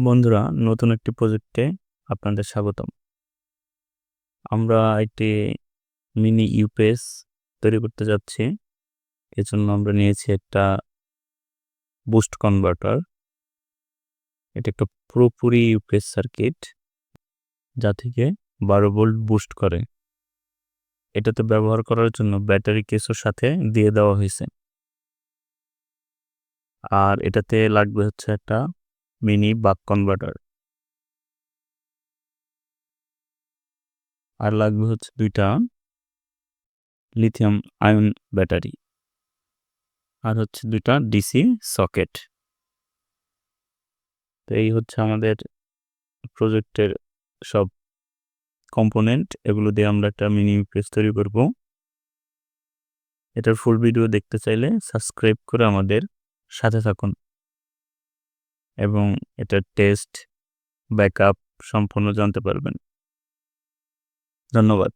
বন্ধুরা, নতুন একটি প্রজেক্টে আপনাদের স্বাগতম। আমরা একটি মিনি ইউপিএস তৈরি করতে যাচ্ছি। এজন্য আমরা নিয়েছি একটা বুস্ট কনভার্টার। এটা একটা পুরোপুরি ইউপিএস সার্কিট, যা থেকে বারো ভোল্ট বুস্ট করে। এটাতে ব্যবহার করার জন্য ব্যাটারি কেসের সাথে দিয়ে দেওয়া হয়েছে। আর এটাতে লাগবে হচ্ছে একটা মিনি বাক কনভার্টার আর লাগবে হচ্ছে দুইটা লিথিয়াম আয়ন ব্যাটারি আর হচ্ছে দুইটা ডিসি সকেট তো এই হচ্ছে আমাদের প্রজেক্টের সব কম্পোনেন্ট এগুলো দিয়ে আমরা একটা মিনি প্রেস তৈরি করব। এটার ফুল ভিডিও দেখতে চাইলে সাবস্ক্রাইব করে আমাদের সাথে থাকুন। এবং এটার টেস্ট ব্যাকআপ সম্পূর্ণ জানতে পারবেন। ধন্যবাদ।